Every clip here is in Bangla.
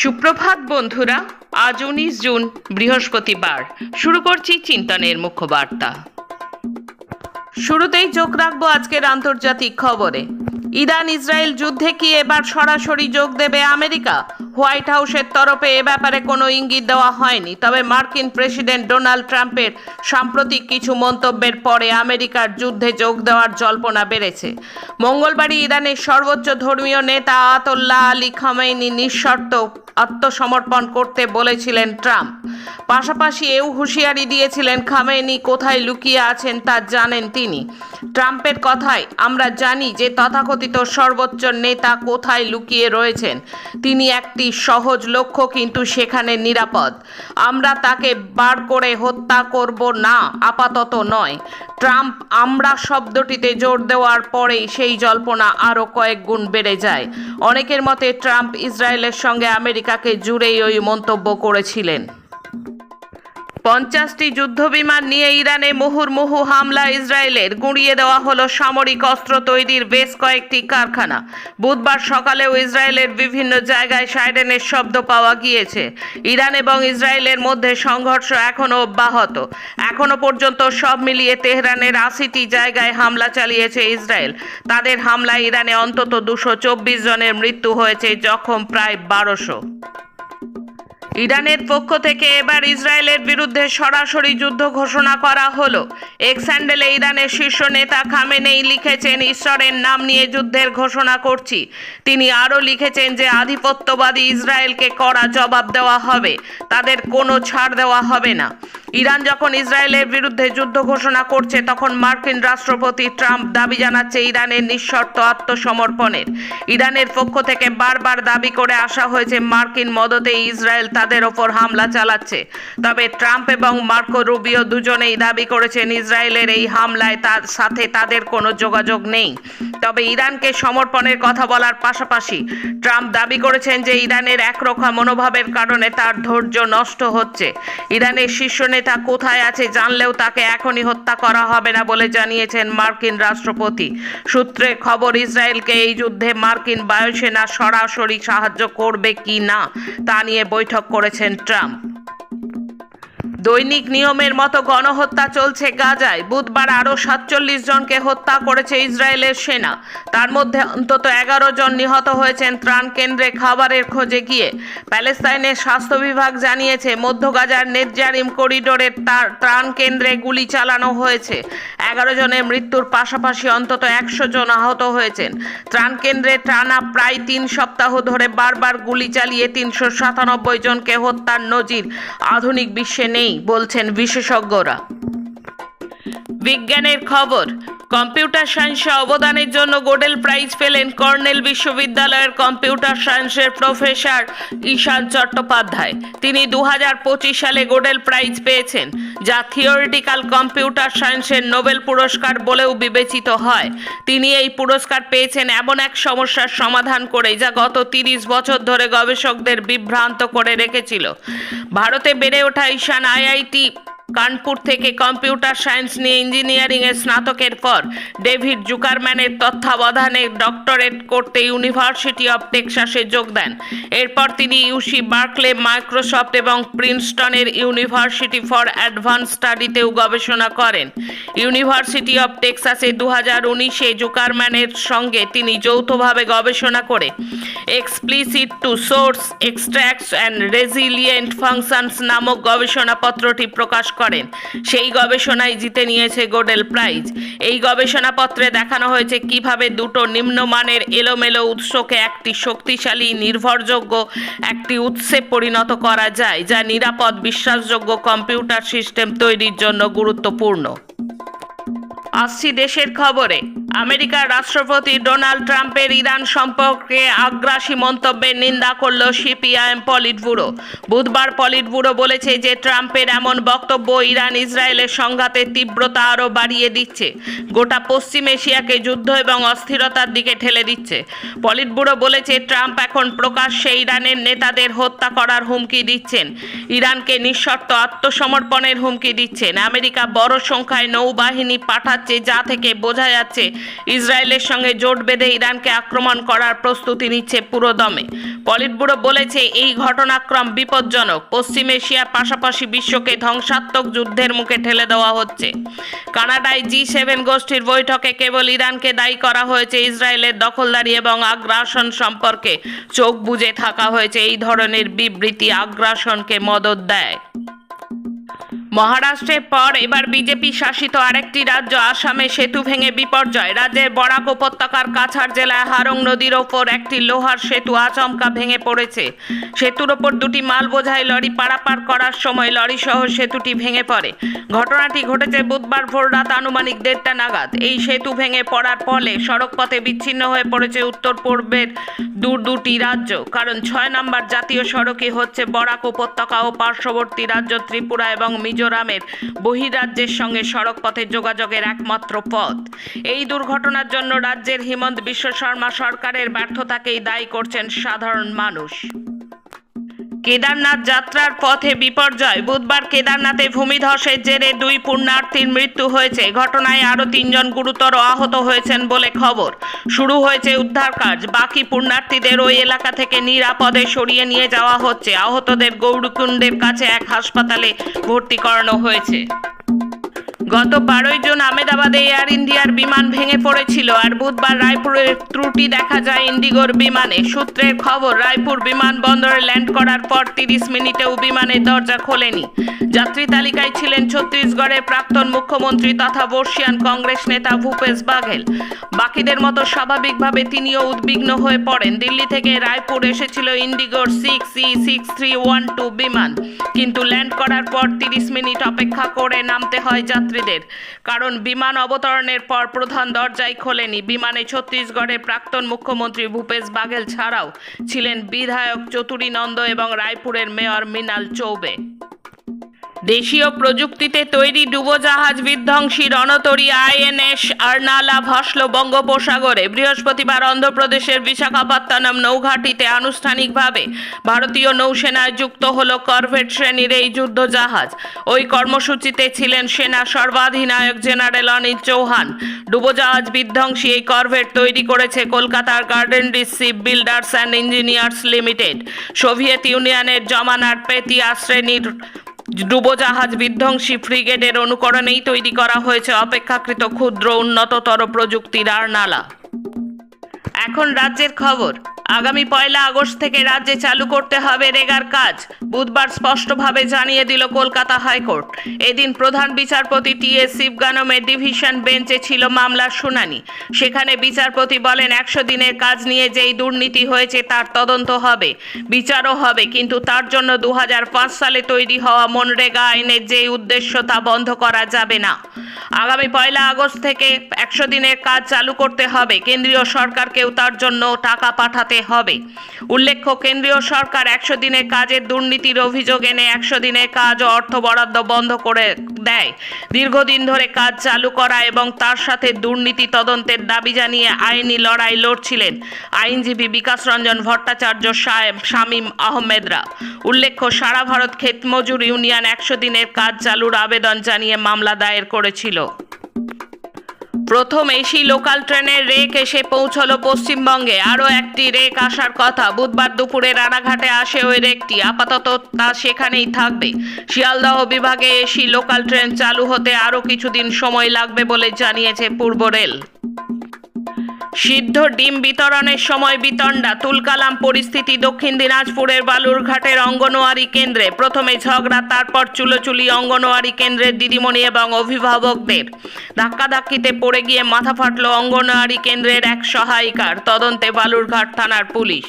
সুপ্রভাত বন্ধুরা, আজ উনিশ জুন, বৃহস্পতিবার। শুরু করছি চিন্তনের মুখ্য বার্তা শুরুতেই চোখ রাখব আজকের আন্তর্জাতিক খবরে। ইরান ইসরায়েল যুদ্ধে কি এবার সরাসরি যোগ দেবে আমেরিকা? হোয়াইট হাউসের তরফে এ ব্যাপারে কোনো ইঙ্গিত দেওয়া হয়নি। তবে মার্কিন প্রেসিডেন্ট ডোনাল্ড ট্রাম্পের সাম্প্রতিক কিছু মন্তব্যের পরে আমেরিকার যুদ্ধে যোগ দেওয়ার জল্পনা বেড়েছে। মঙ্গলবারই ইরানের সর্বোচ্চ ধর্মীয় নেতা আতোল্লাহ আলী খামেইনি নিঃশর্ত আত্মসমর্পণ করতে বলেছিলেন ট্রাম্প। পাশাপাশি এও হুঁশিয়ারি দিয়েছিলেন খামেনি কোথায় লুকিয়ে আছেন তা জানেন তিনি। ট্রাম্পের কথায়, আমরা জানি যে তথাকথিত সর্বোচ্চ নেতা কোথায় লুকিয়ে রয়েছেন। তিনি একটি সহজ লক্ষ্য, কিন্তু সেখানে নিরাপদ। আমরা তাকে বার করে হত্যা করব না, আপাতত নয়। ট্রাম্প আমরা শব্দটিতে জোর দেওয়ার পরেই সেই জল্পনা আরও কয়েক গুণ বেড়ে যায়। অনেকের মতে, ট্রাম্প ইসরায়েলের সঙ্গে আমেরিকাকে জুড়েই ওই মন্তব্য করেছিলেন। পঞ্চাশটি যুদ্ধবিমান নিয়ে ইরানে মুহুর্মুহু হামলা ইসরায়েলের। গুঁড়িয়ে দেওয়া হলো সামরিক অস্ত্র তৈরির বেশ কয়েকটি কারখানা। বুধবার সকালেও ইসরায়েলের বিভিন্ন জায়গায় সাইরেনের শব্দ পাওয়া গিয়েছে। ইরান এবং ইসরায়েলের মধ্যে সংঘর্ষ এখনও অব্যাহত। এখনও পর্যন্ত সব মিলিয়ে তেহরানের আশিটি জায়গায় হামলা চালিয়েছে ইসরায়েল। তাদের হামলায় ইরানে অন্তত দুশো চব্বিশ জনের মৃত্যু হয়েছে, জখম প্রায় বারোশো। ইরানের পক্ষ থেকে এবার ইসরায়েলের বিরুদ্ধে সরাসরি যুদ্ধ ঘোষণা করা হলো। এক স্যান্ডেলে ইরানের শীর্ষ নেতা খামেনেই লিখেছেন, ঈশ্বরের নাম নিয়ে যুদ্ধের ঘোষণা করছি। তিনি আরও লিখেছেন যে, আধিপত্যবাদী ইসরায়েলকে কড়া জবাব দেওয়া হবে। তাদের কোনো ছাড় দেওয়া হবে না। ইরান যখন ইসরায়েলের বিরুদ্ধে যুদ্ধ ঘোষণা করছে, তখন মার্কিন রাষ্ট্রপতি ট্রাম্প দাবি জানাচ্ছে ইরানের নিঃশর্ত আত্মসমর্পণের। ইরানের পক্ষ থেকে বারবার দাবি করে আসা হয়েছে, মার্কিন মদতে ইসরায়েল তাদের ওপর হামলা চালাচ্ছে। তবে ট্রাম্প এবং মার্কো রুবিও দুজনেই দাবি করেছেন, ইসরায়েলের এই হামলায় তার সাথে তাদের কোনো যোগাযোগ নেই। তবে ইরানকে সমর্পণের কথা বলার পাশাপাশি ট্রাম্প দাবি করেছেন যে ইরানের একরোখা মনোভাবের কারণে তার ধৈর্য নষ্ট হচ্ছে। ইরানের শীর্ষ নেতা কোথায় আছে জানলেও তাকে এখনই হত্যা করা হবে না বলে জানিয়েছেন মার্কিন রাষ্ট্রপতি। সূত্রে খবর, ইসরায়েলকে এই যুদ্ধে মার্কিন বায়ুসেনা সরাসরি সাহায্য করবে কি না তা নিয়ে বৈঠক করেছেন ট্রাম্প। দৈনিক নিয়মের মতো গণহত্যা চলছে গাজায়। বুধবার আরও সাতচল্লিশ জনকে হত্যা করেছে ইসরায়েলের সেনা। তার মধ্যে অন্তত এগারো জন নিহত হয়েছেন ত্রাণ কেন্দ্রে খাবারের খোঁজে গিয়ে। প্যালেস্তাইনের স্বাস্থ্য বিভাগ জানিয়েছে, মধ্য গাজার নেতজারিম করিডোরের তার ত্রাণ কেন্দ্রে গুলি চালানো হয়েছে। এগারো জনের মৃত্যুর পাশাপাশি অন্তত একশো জন আহত হয়েছেন। ত্রাণ কেন্দ্রে টানা প্রায় তিন সপ্তাহ ধরে বারবার গুলি চালিয়ে তিনশো সাতানব্বই জনকে হত্যার নজির আধুনিক বিশ্বে নেই। বলছেন বিশেষজ্ঞরা। বিজ্ঞানের খবর কম্পিউটার সায়েন্সে অবদানের জন্য গোডেল প্রাইজ পেলেন কর্নেল বিশ্ববিদ্যালয়ের কম্পিউটার সায়েন্সের প্রফেসর ঈশান চট্টোপাধ্যায়। তিনি দু হাজার পঁচিশ সালে গোডেল প্রাইজ পেয়েছেন, যা থিওরিটিক্যাল কম্পিউটার সায়েন্সের নোবেল পুরস্কার বলেও বিবেচিত হয়। তিনি এই পুরস্কার পেয়েছেন এমন এক সমস্যার সমাধান করে, যা গত তিরিশ বছর ধরে গবেষকদের বিভ্রান্ত করে রেখেছিল। ভারতে বেড়ে ওঠা ঈশান আইআইটি কানপুর থেকে কম্পিউটার সায়েন্স নিয়ে ইঞ্জিনিয়ারিং এর স্নাতকের পর ডেভিড জুকারম্যানের তত্ত্বাবধানে ডক্টরেট করতে ইউনিভার্সিটি অফ টেক্সাসে যোগ দেন। এরপর তিনি ইউসি, বার্কলে, মাইক্রোসফট এবং প্রিন্সটনের ইউনিভার্সিটি ফর অ্যাডভান্স স্টাডিতেও গবেষণা করেন। ইউনিভার্সিটি অফ টেক্সাসে দু হাজার উনিশে জুকারম্যানের সঙ্গে তিনি যৌথভাবে গবেষণা করে explicit two source extractors and resilient functions নামক গবেষণাপত্রটি প্রকাশ করেন। সেই গবেষণায় জিতে নিয়েছে গোডেল প্রাইজ। এই গবেষণাপত্রে দেখানো হয়েছে কীভাবে দুটো নিম্নমানের এলোমেলো উৎসকে একটি শক্তিশালী, নির্ভরযোগ্য, একটি উৎসে পরিণত করা যায়, যা নিরাপদ, বিশ্বাসযোগ্য কম্পিউটার সিস্টেম তৈরির জন্য গুরুত্বপূর্ণ। আসছি দেশের খবরে। আমেরিকার রাষ্ট্রপতি ডোনাল্ড ট্রাম্পের ইরান সম্পর্কে আগ্রাসী মন্তব্যের নিন্দা করল সিপিআইএম পলিট ব্যুরো বুধবার পলিট ব্যুরো বলেছে যে ট্রাম্পের এমন বক্তব্য ইরান ইসরায়েলের সংঘাতের তীব্রতা আরও বাড়িয়ে দিচ্ছে। গোটা পশ্চিম এশিয়াকে যুদ্ধ এবং অস্থিরতার দিকে ঠেলে দিচ্ছে। পলিট ব্যুরো বলেছে, ট্রাম্প এখন প্রকাশ্যে ইরানের নেতাদের হত্যা করার হুমকি দিচ্ছেন। ইরানকে নিঃশর্ত আত্মসমর্পণের হুমকি দিচ্ছেন। আমেরিকা বড় সংখ্যায় নৌবাহিনী পাঠাচ্ছে, যা থেকে বোঝা যাচ্ছে ইসরায়েলের সঙ্গে জোট বেঁধে ইরানকে আক্রমণ করার প্রস্তুতি নিচ্ছে পুরো দমে। পলিটব্যুরো বলেছে, এই ঘটনাক্রম বিপজ্জনক। পশ্চিম এশিয়ার পাশাপাশি বিশ্বকে ধ্বংসাত্মক যুদ্ধের মুখে ঠেলে দেওয়া হচ্ছে। কানাডায় জি সেভেন গোষ্ঠীর বৈঠকে কেবল ইরানকে দায়ী করা হয়েছে, ইসরায়েলের দখলদারি এবং আগ্রাসন সম্পর্কে চোখ বুজে থাকা হয়েছে। এই ধরনের বিবৃতি আগ্রাসনকে মদত দেয়। মহারাষ্ট্রের পর এবার বিজেপি শাসিত আরেকটি রাজ্য, আসামে সেতু ভেঙে বিপর্যয়। রাজ্যের বরাক উপত্যকার কাছাড় জেলায় হারং নদীর ওপর একটি লোহার সেতু আচমকা ভেঙে পড়েছে। সেতুর ওপর দুটি মাল বোঝাই লরি পারাপার করার সময় লরি সহ সেতুটি ভেঙে পড়ে। ঘটনাটি ঘটেছে বুধবার ভোর রাত আনুমানিক দেড়টা নাগাদ। এই সেতু ভেঙে পড়ার ফলে সড়কপথে বিচ্ছিন্ন হয়ে পড়েছে উত্তর পূর্বের দূর দুটি রাজ্য। কারণ ছয় নম্বর জাতীয় সড়কই হচ্ছে বরাক উপত্যকা ও পার্শ্ববর্তী রাজ্য ত্রিপুরা এবং মিজোরামের বহিরাজ্যের সঙ্গে সড়ক পথে যোগাযোগের একমাত্র পথ। এই দুর্ঘটনার জন্য রাজ্যের হিমন্ত বিশ্ব শর্মা সরকারের ব্যর্থতাকেই দায়ী করছেন সাধারণ মানুষ। কেদারনাথ যাত্রার পথে বিপর্যয়। বুধবার কেদারনাথে ভূমিধসের জেরে দুই পুণ্যার্থীর মৃত্যু হয়েছে। ঘটনায় আরও তিনজন গুরুতর আহত হয়েছেন বলে খবর। শুরু হয়েছে উদ্ধার কাজ। বাকি পুণ্যার্থীদের ওই এলাকা থেকে নিরাপদে সরিয়ে নিয়ে যাওয়া হচ্ছে। আহতদের গৌরকুণ্ডের কাছে এক হাসপাতালে ভর্তি করানো হয়েছে। গত বারোই জুন আমেদাবাদে এয়ার ইন্ডিয়ার বিমান ভেঙে পড়েছিল আর বুধবার রায়পুরের ত্রুটি দেখা যায় ইন্ডিগোর বিমানে। সূত্রের খবর, রায়পুর বিমানবন্দরে ল্যান্ড করার পর তিরিশ মিনিটেও বিমানের দরজা খোলেনি। যাত্রী তালিকায় ছিলেন ছত্তিশগড়ের প্রাক্তন মুখ্যমন্ত্রী তথা বর্ষিয়ান কংগ্রেস নেতা ভূপেশ বাঘেল। বাকিদের মতো স্বাভাবিকভাবে তিনিও উদ্বিগ্ন হয়ে পড়েন। দিল্লি থেকে রায়পুর এসেছিল ইন্ডিগোর six E six three one two বিমান। কিন্তু ল্যান্ড করার পর তিরিশ মিনিট অপেক্ষা করে নামতে হয় যাত্রীদের কারণ বিমান অবতরণের পর প্রধান দরজাই খোলেনি। বিমানে ছত্তিশগড়ের প্রাক্তন মুখ্যমন্ত্রী ভূপেশ বাঘেল ছাড়াও ছিলেন বিধায়ক চতুরী নন্দ এবং রায়পুরের মেয়র মৃণাল চৌবে। দেশীয় প্রযুক্তিতে তৈরি ডুবোজাহাজ বিধ্বংসী রণতরী আইএনএস, আর্নালা, ভাসল বঙ্গোপসাগরে বৃহস্পতিবার অন্ধ্রপ্রদেশের বিশাখাপত্তনম নৌঘাটিতে আনুষ্ঠানিকভাবে ভারতীয় নৌসেনায় যুক্ত হল করভেট শ্রেণির এই যুদ্ধজাহাজ। ওই কর্মসূচিতে ছিলেন সেনা সর্বাধিনায়ক জেনারেল অনিল চৌহান। ডুবোজাহাজ বিধ্বংসী এই করভেট তৈরি করেছে কলকাতার Garden ship builders and engineers limited. Soviet ইউনিয়নের জমানার পেতিয়া শ্রেণির ডুবোজাহাজ বিধ্বংসী ফ্রিগেডের অনুকরণেই তৈরি করা হয়েছে অপেক্ষাকৃত ক্ষুদ্র উন্নততর প্রযুক্তির আর নালা এখন রাজ্যের খবর। আগামী পয়লা আগস্ট থেকে রাজ্যে চালু করতে হবে রেগার কাজ, বুধবার স্পষ্টভাবে জানিয়ে দিল কলকাতা হাইকোর্ট। এদিন প্রধান বিচারপতি টি এস শিবগানমের ডিভিশন বেঞ্চে ছিল মামলার শুনানি। সেখানে বিচারপতি বলেন, একশো দিনের কাজ নিয়ে যেই দুর্নীতি হয়েছে তার তদন্ত হবে, বিচারও হবে, কিন্তু তার জন্য দু হাজার পাঁচ সালে তৈরি হওয়া মনরেগা আইনের যেই উদ্দেশ্য তা বন্ধ করা যাবে না। আগামী পয়লা আগস্ট থেকে একশো দিনের কাজ চালু করতে হবে। কেন্দ্রীয় সরকারকেও তার জন্য টাকা পাঠাতে হবে। উল্লেখ্য, কেন্দ্রীয় সরকার একশো দিনের কাজের দুর্নীতির অভিযোগ এনে একশো দিনের কাজ ও অর্থ বরাদ্দ বন্ধ করে দেয়। দীর্ঘদিন ধরে কাজ চালু করা এবং তার সাথে দুর্নীতি তদন্তের দাবি জানিয়ে আইনি লড়াই লড়ছিলেন আইনজীবী বিকাশ রঞ্জন ভট্টাচার্য সাহেব, শামীম আহমেদরা। উল্লেখ্য, সারা ভারত ক্ষেত মজুর ইউনিয়ন একশো দিনের কাজ চালুর আবেদন জানিয়ে মামলা দায়ের করেছিল। প্রথম এসি লোকাল ট্রেনের রেক এসে পৌঁছলো পশ্চিমবঙ্গে। আরও একটি রেক আসার কথা। বুধবার দুপুরে রানাঘাটে আসে ওই রেকটি। আপাতত তা সেখানেই থাকবে। শিয়ালদহ বিভাগে এসি লোকাল ট্রেন চালু হতে আরও কিছুদিন সময় লাগবে বলে জানিয়েছে পূর্ব রেল। সিদ্ধ ডিম বিতরণের সময় বিতণ্ডা, তুলকালাম পরিস্থিতি দক্ষিণ দিনাজপুরের বালুরঘাটের অঙ্গনওয়াড়ি কেন্দ্রে। প্রথমে ঝগড়া, তারপর চুলোচুলি অঙ্গনওয়াড়ি কেন্দ্রের দিদিমণি এবং অভিভাবকদের। ধাক্কাধাক্কিতে পড়ে গিয়ে মাথা ফাটল অঙ্গনওয়াড়ি কেন্দ্রের এক সহায়িকার, তদন্তে বালুরঘাট থানার পুলিশ।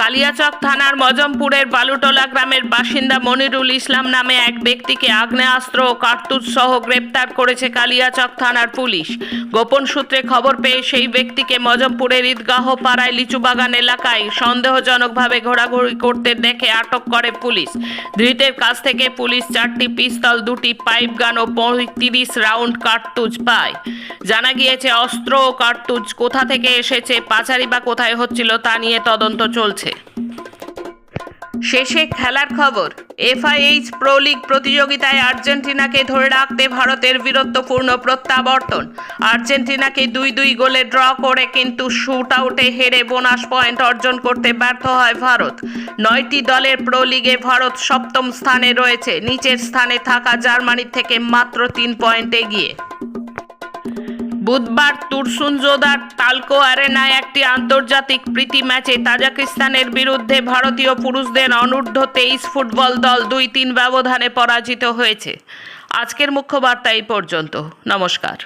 কালিয়াচক থানার মজমপুরের বালুটোলা গ্রামের বাসিন্দা মনিরুল ইসলাম নামে এক ব্যক্তিকে আগ্নেয়াস্ত্র ও কার্তুজ সহ গ্রেপ্তার করেছে কালিয়াচক থানার পুলিশ। গোপন সূত্রে খবর পেয়ে সেই ব্যক্তিকে মজমপুরের ঈদগাহ পাড়ায় লিচুবাগান এলাকায় সন্দেহজনকভাবে ঘোরাঘুরি করতে দেখে আটক করে পুলিশ। ধৃতের কাছ থেকে পুলিশ চারটি পিস্তল, দুটি পাইপ গান ও পঁয়ত্রিশ রাউন্ড কার্তুজ পায়। জানা গিয়েছে, অস্ত্র ও কার্তুজ কোথা থেকে এসেছে, পাচারি বা কোথায় হচ্ছিল তা নিয়ে তদন্ত চলছে। শেষে খেলার খবর এফআইএইচ প্রো লিগ প্রতিযোগিতায় আর্জেন্টিনাকে ধরে রাখতে ভারতের বীরত্বপূর্ণ প্রত্যাবর্তন। আর্জেন্টিনাকে দুই দুই গোলে ড্র করে কিন্তু শুট আউটে হেরে বোনাস পয়েন্ট অর্জন করতে ব্যর্থ হয় ভারত। নয়টি দলের প্রো লিগে ভারত সপ্তম স্থানে রয়েছে। নিচের স্থানে থাকা জার্মানির থেকে মাত্র তিন পয়েন্ট এগিয়ে। বুধবার তুরসুনজোদার তালকো আরেনায় একটি আন্তর্জাতিক প্রীতি ম্যাচে তাজাকিস্তানের বিরুদ্ধে ভারতীয় পুরুষদের অনূর্ধ্ব তেইশ ফুটবল দল দুই তিন ব্যবধানে পরাজিত হয়েছে। আজকের মুখ্য বার্তা এই পর্যন্ত। নমস্কার।